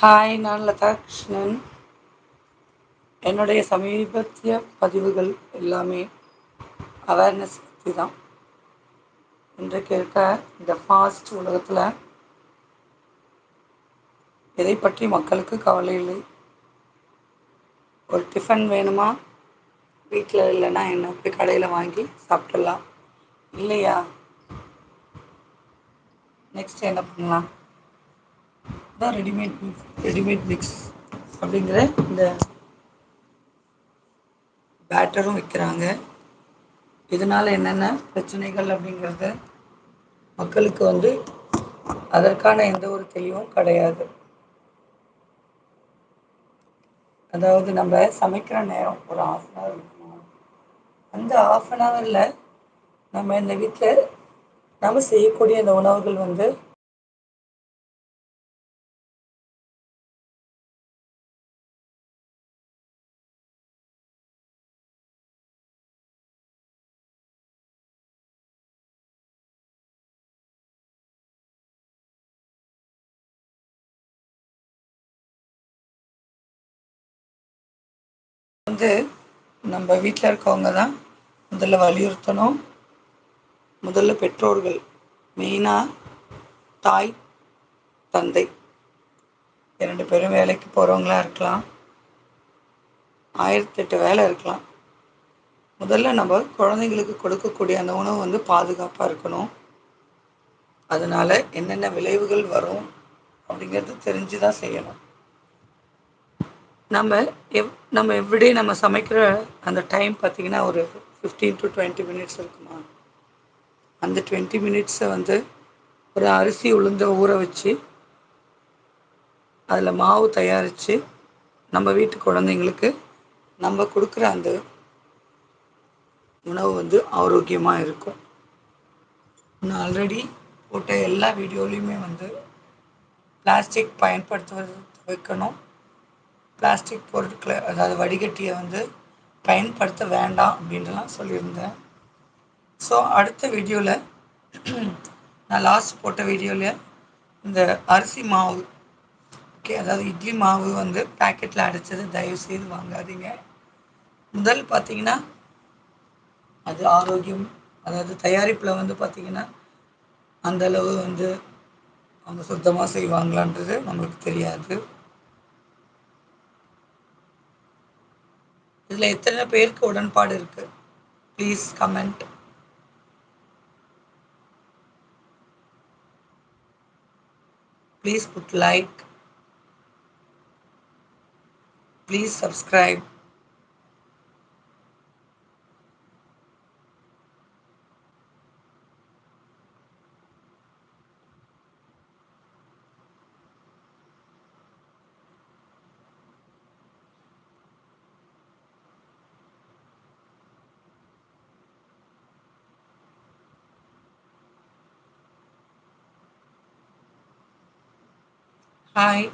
Hi நான் லதா கிருஷ்ணன். என்னுடைய சமீபத்திய பதிவுகள் எல்லாமே அவேர்னஸ் பற்றி தான். இன்றைக்கு இருக்க இந்த ஃபாஸ்ட் உலகத்தில் எதை பற்றி மக்களுக்கு கவலை இல்லை? ஒரு டிஃபன் வேணுமா? வீட்டில் இல்லைன்னா என்ன? போய் கடையில் வாங்கி சாப்பிடலாம் இல்லையா? நெக்ஸ்ட் என்ன பண்ணலாம்? தான் ரெடிமேட் மிக்ஸ் ரெடிமேட் மிக்ஸ் அப்படிங்கிற இந்த பேட்டரும் விற்கிறாங்க இதனால் என்னென்ன பிரச்சனைகள் அப்படிங்கிறத மக்களுக்கு வந்து அதற்கான எந்த ஒரு தெளிவும் கிடையாது. அதாவது நம்ம சமைக்கிற நேரம் ஒரு ஆஃப் அன் ஹவர் இருக்கணும் அந்த ஆஃப் அன் ஹவரில் நம்ம இந்த வீட்டில் நம்ம செய்யக்கூடிய இந்த உணவுகள் வந்து வந்து நம்ம வீட்டில் இருக்கவங்க தான் முதல்ல வலியுறுத்தணும். முதல்ல பெற்றோர்கள் மெயினாக தாய் தந்தை. இரண்டு பேரும் வேலைக்கு போகிறவங்களா இருக்கலாம். ஆயிரத்தெட்டு வேலை இருக்கலாம். முதல்ல நம்ம குழந்தைங்களுக்கு கொடுக்கக்கூடிய அந்த உணவு வந்து பாதுகாப்பாக இருக்கணும். அதனால் என்னென்ன விளைவுகள் வரும் அப்படிங்கிறது தெரிஞ்சு தான் செய்யணும். நம்ம எவ் நம்ம எவ்ரிடே நம்ம சமைக்கிற அந்த டைம் பார்த்திங்கன்னா ஒரு ஃபிஃப்டீன் டு டுவெண்ட்டி மினிட்ஸ் இருக்குமா? அந்த டுவெண்ட்டி மினிட்ஸை வந்து ஒரு அரிசி உளுந்த ஊற வச்சு அதில் மாவு தயாரித்து நம்ம வீட்டு குழந்தைங்களுக்கு நம்ம கொடுக்குற அந்த உணவு வந்து ஆரோக்கியமாக இருக்கும். நான் ஆல்ரெடி போட்ட எல்லா வீடியோலையுமே வந்து பிளாஸ்டிக் பயன்படுத்துவது வைக்கணும் பிளாஸ்டிக் பொருட்களை அதாவது வடிகட்டியை வந்து பயன்படுத்த வேண்டாம் அப்படின்ட்டுலாம் சொல்லியிருந்தேன். ஸோ அடுத்த வீடியோவில் நான் லாஸ்ட் போட்ட வீடியோவில் இந்த அரிசி மாவு ஓகே அதாவது இட்லி மாவு வந்து பேக்கெட்டில் அடைச்சது தயவு செய்து வாங்காதீங்க. முதல் பார்த்தீங்கன்னா அது ஆரோக்கியம் அதாவது தயாரிப்பில் வந்து பார்த்திங்கன்னா அந்தளவு வந்து அவங்க சுத்தமாக செய்வாங்களான்றது நம்மளுக்கு தெரியாது. இதில் எத்தனை பேருக்கு உடன்பாடு இருக்குது please comment please put like please subscribe hi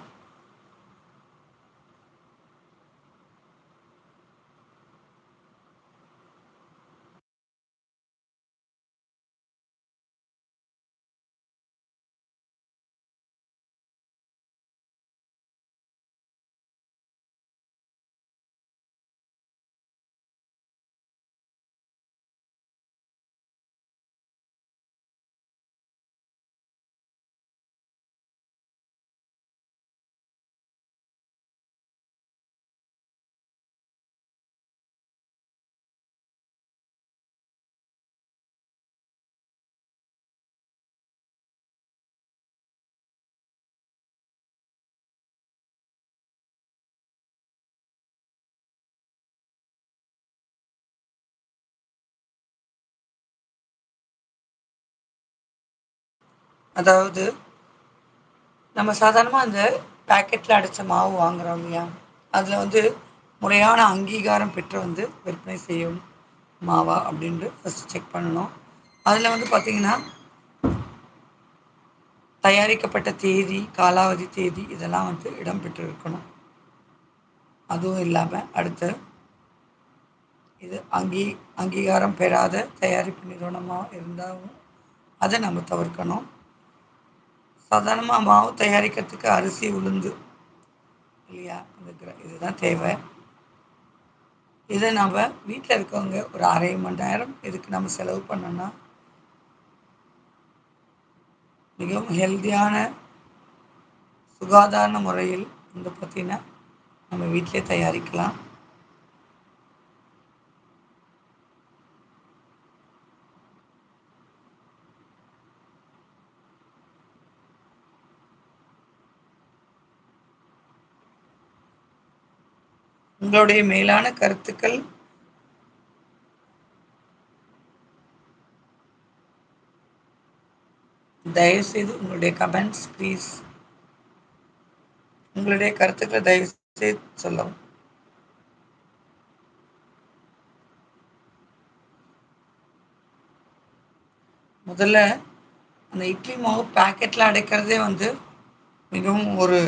அதாவது நம்ம சாதாரணமாக அந்த பேக்கெட்டில் அடைச்ச மாவு வாங்குறோம் இல்லையா? அதில் வந்து முறையான அங்கீகாரம் பெற்று வந்து விற்பனை செய்யும் மாவா அப்படின்ட்டு ஃபஸ்ட்டு செக் பண்ணணும். அதில் வந்து பார்த்திங்கன்னா தயாரிக்கப்பட்ட தேதி காலாவதி தேதி இதெல்லாம் வந்து இடம்பெற்று இருக்கணும் அதுவும் இல்லாமல் அடுத்து இது அங்கீ அங்கீகாரம் பெறாத தயாரிப்பு நிறுவனமாக இருந்தாலும் அதை நம்ம தவிர்க்கணும். சாதாரணமாக மாவு தயாரிக்கிறதுக்கு அரிசி உளுந்து இல்லையா? இந்த இதுதான் தேவை. இதை நம்ம வீட்டில் இருக்கவங்க ஒரு அரை மணி நேரம் இதுக்கு நம்ம செலவு பண்ணோன்னா மிகவும் ஹெல்த்தியான சுகாதார முறையில் வந்து பார்த்திங்கன்னா நம்ம வீட்டிலே தயாரிக்கலாம். உங்களுடைய மேலான கருத்துக்கள்? தயவுசெய்து உங்களுடைய கமெண்ட்ஸ் ப்ளீஸ் உங்களுடைய கருத்துக்களை தயவு செய்து சொல்லவும். முதல்ல அந்த இட்லி மாவு பேக்கெட்டில் அடைக்கிறதே வந்து மிகவும் ஒரு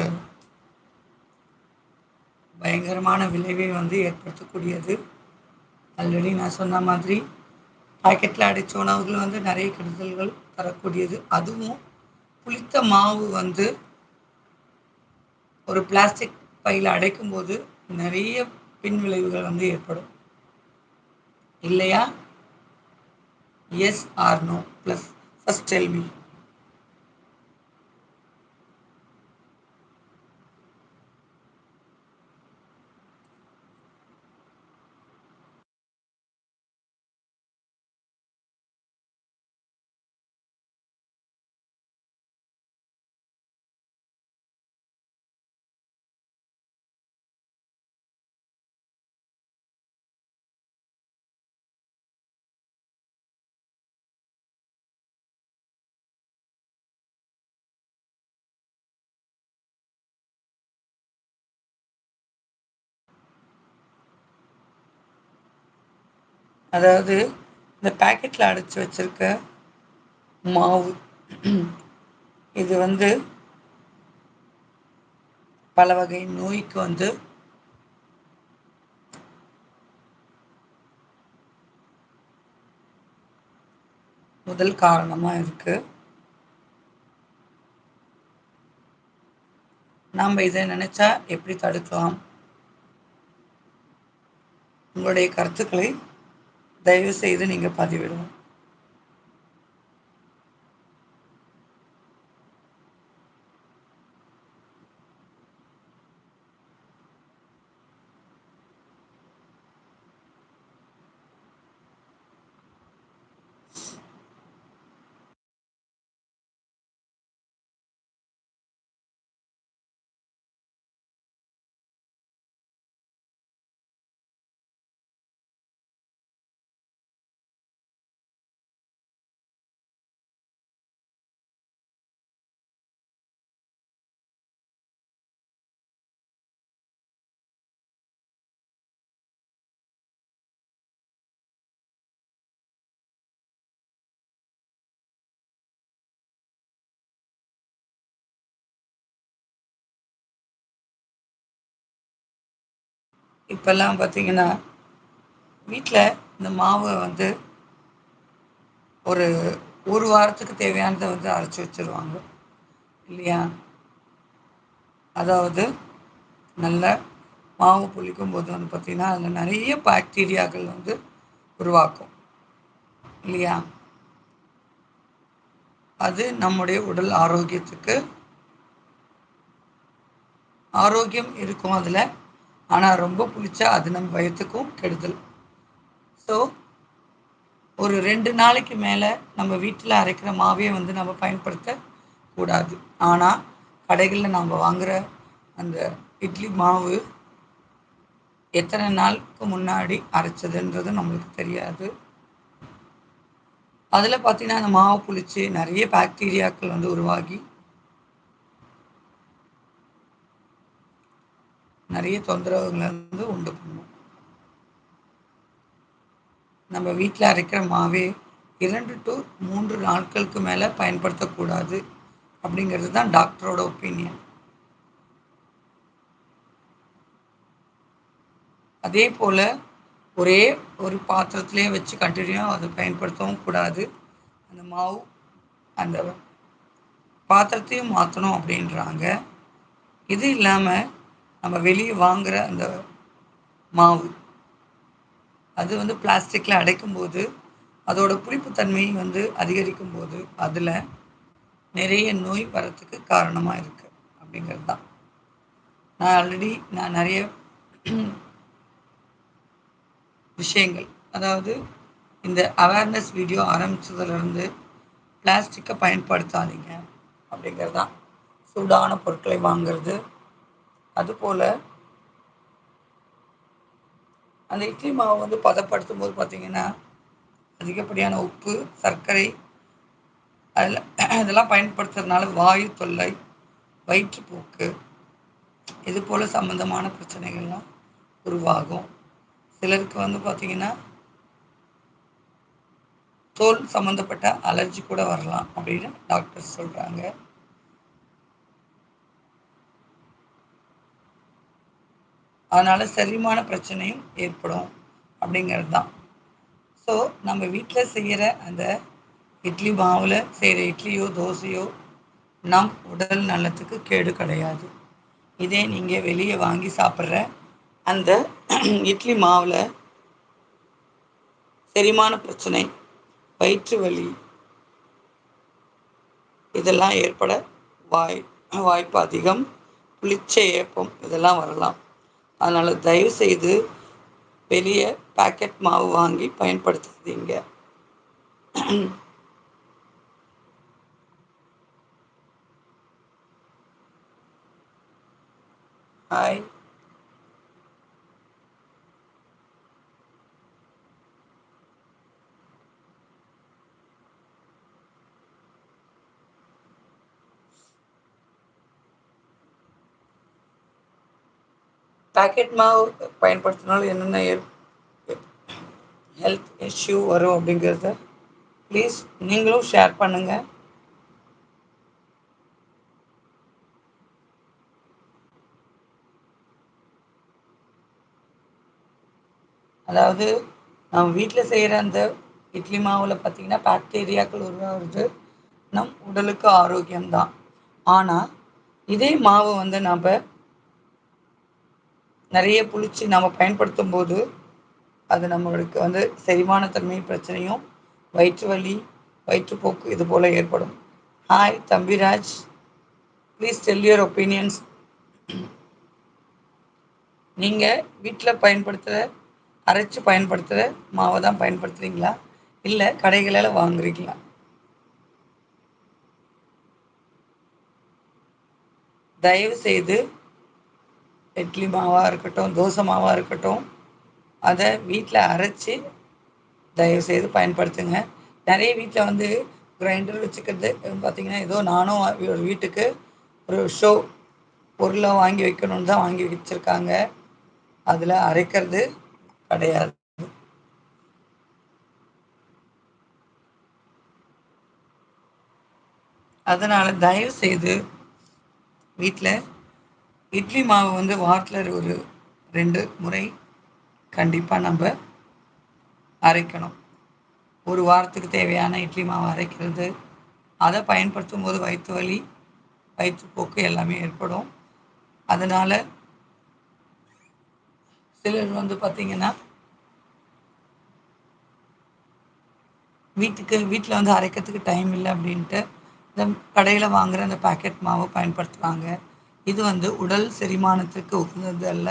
பயங்கரமான விளைவை வந்து ஏற்படுத்தக்கூடியது. ஆல்ரெடி நான் சொன்ன மாதிரி பாக்கெட்டில் அடைச்ச உணவுகள் வந்து நிறைய கெடுதல்கள் தரக்கூடியது. அதுவும் புளித்த மாவு வந்து ஒரு பிளாஸ்டிக் பையில் அடைக்கும்போது நிறைய பின் விளைவுகள் வந்து ஏற்படும். இல்லையா? Yes or no please first tell me அதாவது இந்த பேக்கெட்டில் அடைச்சி வச்சிருக்க மாவு இது வந்து பல வகை நோய்க்கு வந்து முதல் காரணமாக இருக்குது நாம் இதை நினச்சா எப்படி தடுக்கலாம்? உங்களுடைய கருத்துக்களை தயவுசெய்து நீங்கள் பதிவிடவும். இப்போல்லாம் பார்த்தீங்கன்னா வீட்டில் இந்த மாவை வந்து ஒரு ஒரு வாரத்துக்கு தேவையானதை வந்து அரைச்சி வச்சுருவாங்க. இல்லையா? அதாவது நல்ல மாவு புளிக்கும் போது வந்து பார்த்திங்கன்னா அதில் நிறைய பாக்டீரியாக்கள் வந்து உருவாக்கும். இல்லையா? அது நம்முடைய உடல் ஆரோக்கியத்துக்கு ஆரோக்கியம் இருக்கும் அதில். ஆனால் ரொம்ப புளிச்சா அது நம்ம வயிற்றுக்கும் கெடுதல். ஸோ ஒரு ரெண்டு நாளைக்கு மேலே நம்ம வீட்டில் அரைக்கிற மாவே வந்து நம்ம பயன்படுத்த கூடாது. ஆனால் கடைகளில் நம்ம வாங்குகிற அந்த இட்லி மாவு எத்தனை நாளுக்கு முன்னாடி அரைச்சதுன்றது நம்மளுக்கு தெரியாது. அதில் பார்த்தீங்கன்னா அந்த மாவு புளிச்சு நிறைய பாக்டீரியாக்கள் வந்து உருவாகி நிறைய தொந்தரவுகளை வந்து உண்டு பண்ணும். நம்ம வீட்டில் அரைக்கிற மாவே இரண்டு டு மூன்று நாட்களுக்கு மேலே பயன்படுத்தக்கூடாது அப்படிங்கிறது தான் டாக்டரோட ஒப்பீனியன் அதே போல் ஒரே ஒரு பாத்திரத்திலே வச்சு கண்டினியூவாக அதை பயன்படுத்தவும் கூடாது. அந்த மாவு அந்த பாத்திரத்தையும் மாற்றணும் அப்படின்றாங்க. இது இல்லாமல் நம்ம வெளியே வாங்குகிற அந்த மாவு. அது வந்து பிளாஸ்டிக்கில் அடைக்கும்போது அதோட புளிப்புத்தன்மை வந்து அதிகரிக்கும் போது அதில் நிறைய நோய் வரத்துக்கு காரணமாக இருக்குது அப்படிங்கிறது தான் நான் ஆல்ரெடி நான் நிறைய விஷயங்கள் அதாவது இந்த அவேர்னஸ் வீடியோ ஆரம்பித்ததுலேருந்து பிளாஸ்டிக்கை பயன்படுத்தாதீங்க அப்படிங்கிறது தான் சூடான பொருட்களை வாங்கிறது அதுபோல் அந்த இட்லி மாவு வந்து பதப்படுத்தும் போது பார்த்திங்கன்னா அதிகப்படியான உப்பு சர்க்கரை அதில் இதெல்லாம் பயன்படுத்துறதுனால வாயு தொல்லை வயிற்றுப்போக்கு இது போல் சம்மந்தமான பிரச்சனைகள்லாம் உருவாகும். சிலருக்கு வந்து பார்த்திங்கன்னா தோல் சம்மந்தப்பட்ட அலர்ஜி கூட வரலாம் அப்படின்னு டாக்டர் சொல்கிறாங்க அதனால் செரிமான பிரச்சனையும் ஏற்படும் அப்படிங்கிறது தான் ஸோ நம்ம வீட்டில் செய்கிற அந்த இட்லி மாவில் செய்கிற இட்லியோ தோசையோ நம் உடல் நலத்துக்கு கேடு கிடையாது. இதே நீங்கள் வெளியே வாங்கி சாப்பிட்ற அந்த இட்லி மாவில் செரிமான பிரச்சனை வயிற்று வலி இதெல்லாம் ஏற்பட வாய் வாய்ப்பு அதிகம். புளிச்ச ஏப்பம் இதெல்லாம் வரலாம். அதனால் தயவுசெய்து பெரிய பேக்கெட் மாவு வாங்கி பயன்படுத்தாதீங்க. ஹாய் பேக்கெட் மாவு பயன்படுத்தினாலும் என்னென்ன ஹெல்த் இஷ்யூ வரும் அப்படிங்கிறத ப்ளீஸ் நீங்களும் ஷேர் பண்ணுங்கள் அதாவது நம்ம வீட்டில் செய்கிற அந்த இட்லி மாவில் பார்த்திங்கன்னா பாக்டீரியாக்கள் உருவாகிறது நம் உடலுக்கு ஆரோக்கியம்தான். ஆனால் இதே மாவு வந்து நம்ம நிறைய புளிச்சு நம்ம பயன்படுத்தும் போது அது நம்மளுக்கு வந்து செரிமானத்தன்மை பிரச்சனையும் வயிற்று வலி வயிற்றுப்போக்கு இது போல் ஏற்படும். Hi Thambiraj. Please tell your opinions நீங்கள் வீட்டில் பயன்படுத்துகிற அரைச்சி பயன்படுத்துகிற மாவை தான் பயன்படுத்துகிறீங்களா இல்லை கடைகளில் வாங்குறீங்களா? தயவு செய்து இட்லி மாவாக இருக்கட்டும் தோசை மாவாக இருக்கட்டும் அதை வீட்டில் அரைச்சி தயவுசெய்து பயன்படுத்துங்க. நிறைய வீட்டில் வந்து கிரைண்டர் வச்சுக்கிறது பார்த்திங்கன்னா ஏதோ நானும் ஒரு வீட்டுக்கு ஒரு ஷோ பொருளை வாங்கி வைக்கணுன்னு தான் வாங்கி வச்சுருக்காங்க. அதில் அரைக்கிறது கிடையாது. அதனால் தயவு செய்து வீட்டில் இட்லி மாவு வந்து வாரத்தில் ஒரு ரெண்டு முறை கண்டிப்பாக நம்ம அரைக்கணும். ஒரு வாரத்துக்கு தேவையான இட்லி மாவு அரைக்கிறது அதை பயன்படுத்தும் போது வயிற்று வலி வயிற்றுப்போக்கு எல்லாமே ஏற்படும். அதனால் சிலர் வந்து பார்த்திங்கன்னா வீட்டுக்கு வீட்டில் வந்து அரைக்கிறதுக்கு டைம் இல்லை அப்படின்ட்டு இந்த கடையில் வாங்குகிற அந்த பேக்கெட் மாவை பயன்படுத்துகிறாங்க இது வந்து உடல் செரிமானத்திற்கு உகந்தது அல்ல.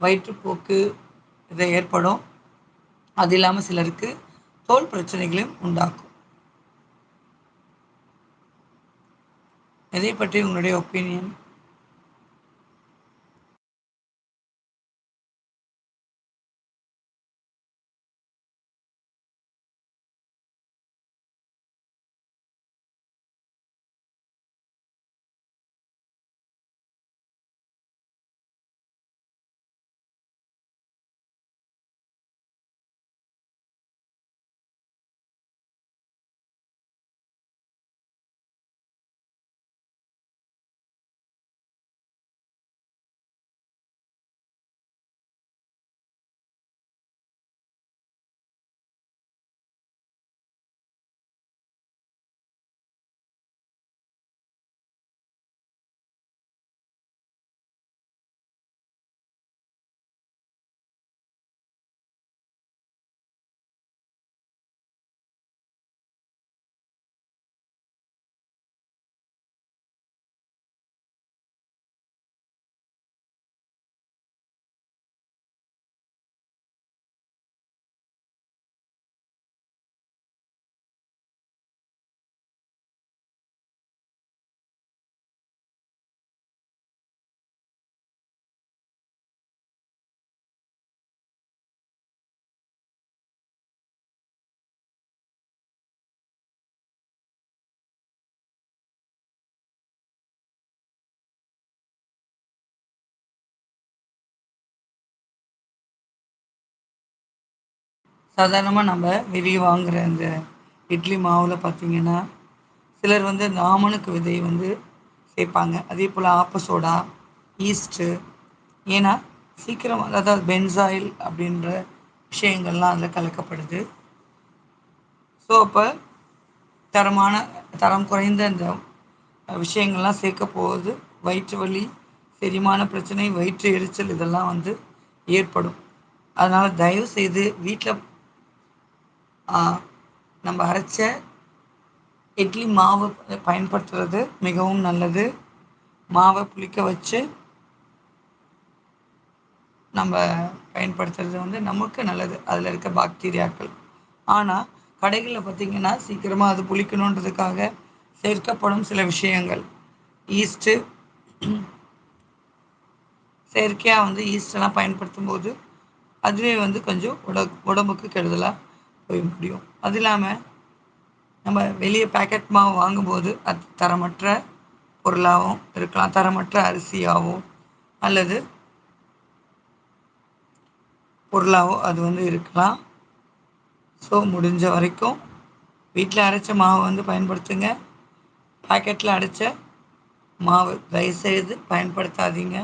வயிற்றுப்போக்கு இதை ஏற்படும். அது இல்லாமல் சிலருக்கு தோல் பிரச்சனைகளையும் உண்டாக்கும். இதை பற்றி உங்களுடைய ஒப்பீனியன் சாதாரணமாக நம்ம வெளியே வாங்குகிற அந்த இட்லி மாவில் பார்த்திங்கன்னா சிலர் வந்து இந்த ஆமணுக்கு விதை வந்து சேர்ப்பாங்க அதே போல் ஆப்பசோடா ஈஸ்ட்டு ஏன்னா சீக்கிரம் அதாவது பென்சாயில் அப்படின்ற விஷயங்கள்லாம் அதில் கலக்கப்படுது. ஸோ அப்போ தரமான தரம் குறைந்த இந்த விஷயங்கள்லாம் சேர்க்க போகுது. வயிற்று வலி செரிமான பிரச்சனை வயிற்று எரிச்சல் இதெல்லாம் வந்து ஏற்படும். அதனால் தயவு செய்து வீட்டில் நம்ம அரைச்ச இட்லி மாவு பயன்படுத்துகிறது மிகவும் நல்லது. மாவை புளிக்க வச்சு நம்ம பயன்படுத்துகிறது வந்து நமக்கு நல்லது. அதில் இருக்க பாக்டீரியாக்கள். ஆனால் கடைகளில் பார்த்திங்கன்னா சீக்கிரமாக அது புளிக்கணுன்றதுக்காக சேர்க்கப்படும் சில விஷயங்கள். ஈஸ்ட்டு செயற்கையாக வந்து ஈஸ்டெல்லாம் பயன்படுத்தும் போது அதுவே வந்து கொஞ்சம் உட உடம்புக்கு கெடுதலாக போய் முடியும். அது இல்லாமல் நம்ம வெளியே பேக்கெட் மாவு வாங்கும்போது அது தரமற்ற பொருளாகவும் இருக்கலாம். தரமற்ற அரிசியாகவும் அல்லது பொருளாகவோ அது வந்து இருக்கலாம். ஸோ முடிஞ்ச வரைக்கும் வீட்டில் அரைச்ச மாவு வந்து பயன்படுத்துங்க. பாக்கெட்டில் அடைச்ச மாவு தயவுசெய்து பயன்படுத்தாதீங்க.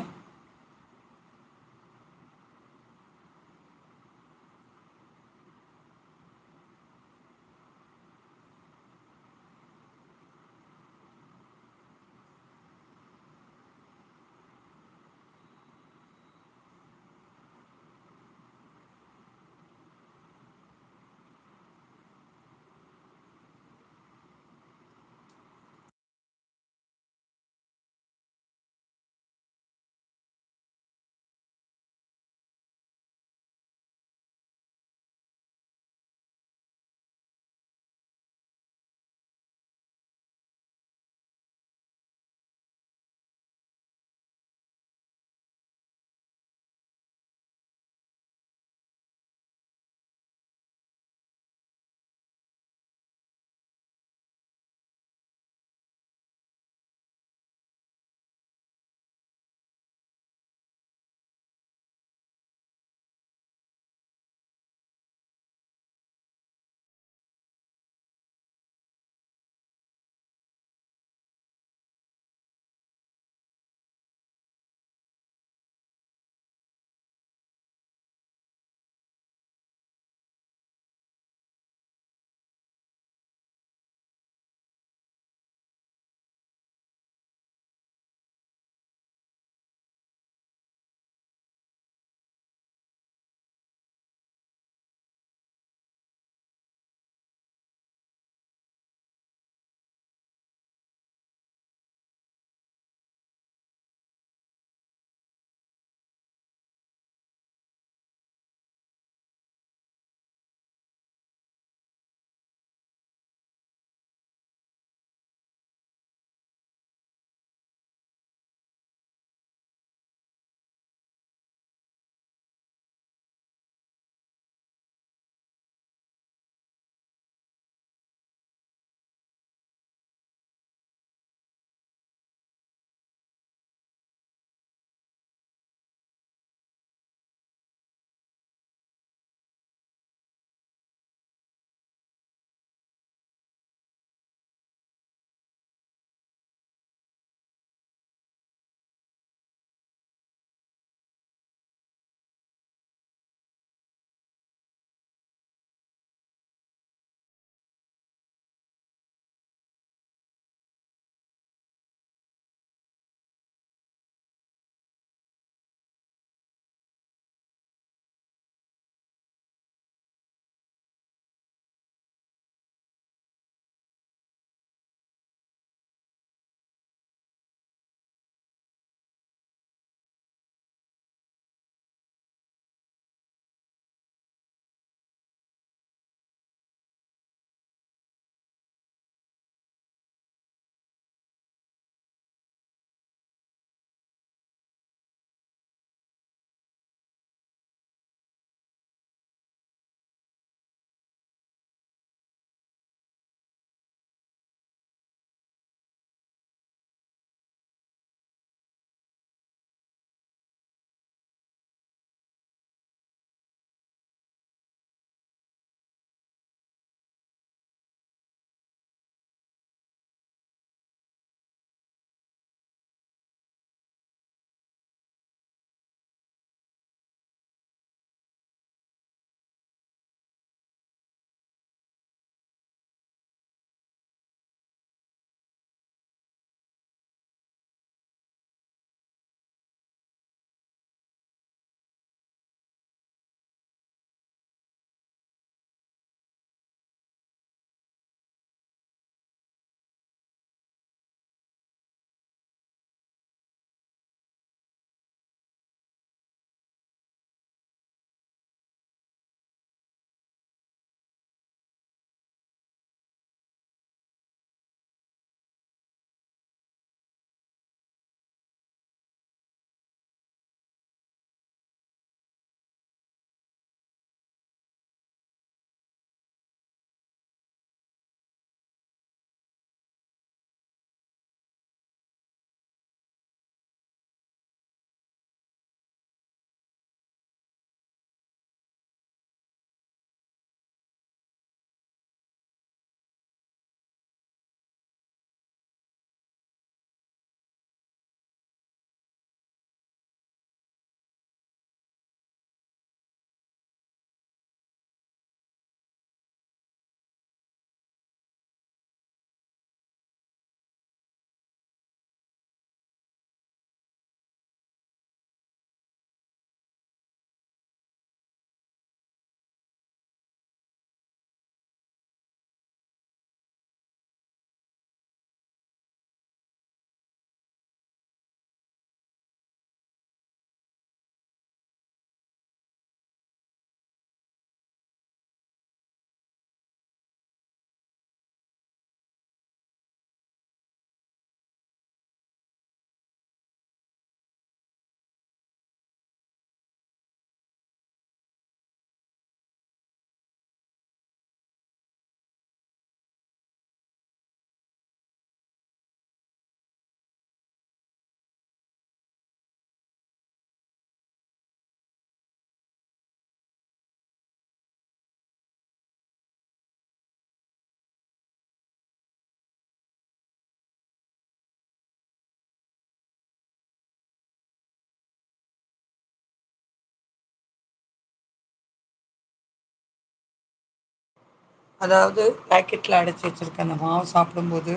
அதாவது பேக்கெட்டில் அடைச்சி வச்சுருக்க அந்த மாவு சாப்பிடும்போது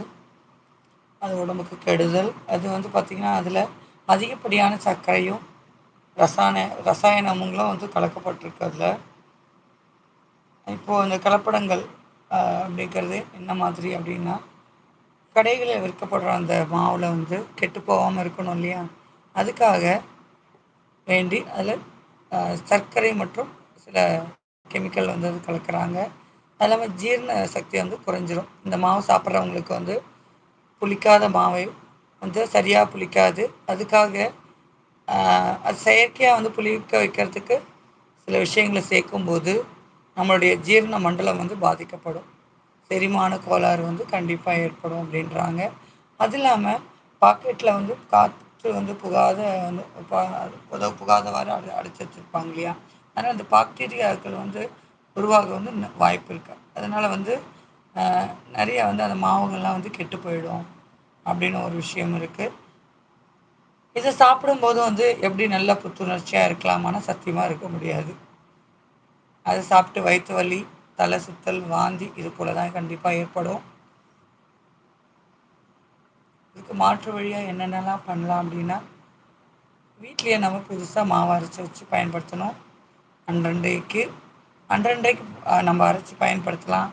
அது உடம்புக்கு கெடுதல். அது வந்து பார்த்திங்கன்னா அதில் அதிகப்படியான சர்க்கரையும் ரசாயன ரசாயனமுங்களும் வந்து கலக்கப்பட்டிருக்கு அதில். இப்போது அந்த கலப்படங்கள் அப்படிங்கிறது என்ன மாதிரி அப்படின்னா கடைகளில் விற்கப்படுற அந்த மாவில் வந்து கெட்டு போகாமல் இருக்கணும் இல்லையா? அதுக்காக வேண்டி அதில் சர்க்கரை மற்றும் சில கெமிக்கல் வந்து அது கலக்கிறாங்க. அது இல்லாமல் ஜீரண சக்தி வந்து குறைஞ்சிரும். இந்த மாவு சாப்பிட்றவங்களுக்கு வந்து புளிக்காத மாவை வந்து சரியாக புளிக்காது. அதுக்காக அது செயற்கையாக வந்து புளிக்க வைக்கிறதுக்கு சில விஷயங்களை சேர்க்கும்போது நம்மளுடைய ஜீரண மண்டலம் வந்து பாதிக்கப்படும். செரிமான கோளாறு வந்து கண்டிப்பாக ஏற்படும் அப்படின்றாங்க. அது இல்லாமல் பாக்கெட்டில் வந்து காற்று வந்து புகாத வந்து புகாதவாறு அடை அடைச்சி வச்சுருப்பாங்க இல்லையா? அதனால் அந்த பாக்டீரியாக்கள் வந்து உருவாக வந்து வாய்ப்பு இருக்குது அதனால் வந்து நிறைய வந்து அந்த மாவுகள்லாம் வந்து கெட்டு போயிடும் அப்படின்னு ஒரு விஷயம் இருக்குது இதை சாப்பிடும்போது வந்து எப்படி நல்ல புத்துணர்ச்சியாக இருக்கலாமான்னா சத்தியமாக இருக்க முடியாது. அதை சாப்பிட்டு வயிற்று வலி தலை சுத்தல் வாந்தி இது போல தான் கண்டிப்பாக ஏற்படும். இதுக்கு மாற்று வழியாக என்னென்னலாம் பண்ணலாம் அப்படின்னா வீட்லேயே நம்ம புதுசாக மாவு அரைச்சி வச்சு பயன்படுத்தணும். அன்றன்றைக்கு அன்றன்றைக்கு நம்ம அரைச்சி பயன்படுத்தலாம்.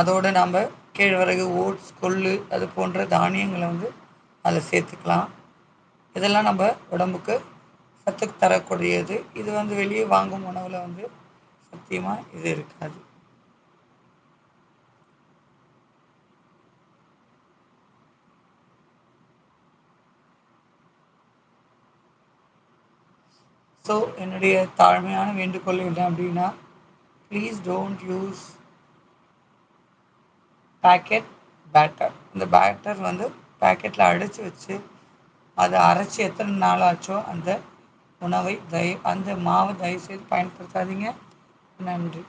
அதோடு நாம் கேழ்வரகு ஓட்ஸ் கொள்ளு அது போன்ற தானியங்களை வந்து அதில் சேர்த்துக்கலாம். இதெல்லாம் நம்ம உடம்புக்கு சத்துக்கு தரக்கூடியது. இது வந்து வெளியே வாங்கும் உணவில் வந்து சத்தியமாக இது இருக்காது. ஸோ என்னுடைய தாழ்மையான வேண்டுகோள் என்ன அப்படின்னா please don't use packet batter இந்த பேட்டர் வந்து பேக்கெட்டில் அடைச்சி வச்சு அதை அரைச்சி எத்தனை நாள் ஆச்சோ அந்த உணவை தயவு அந்த மாவை தயவுசெய்து பயன்படுத்தாதீங்க. நன்றி.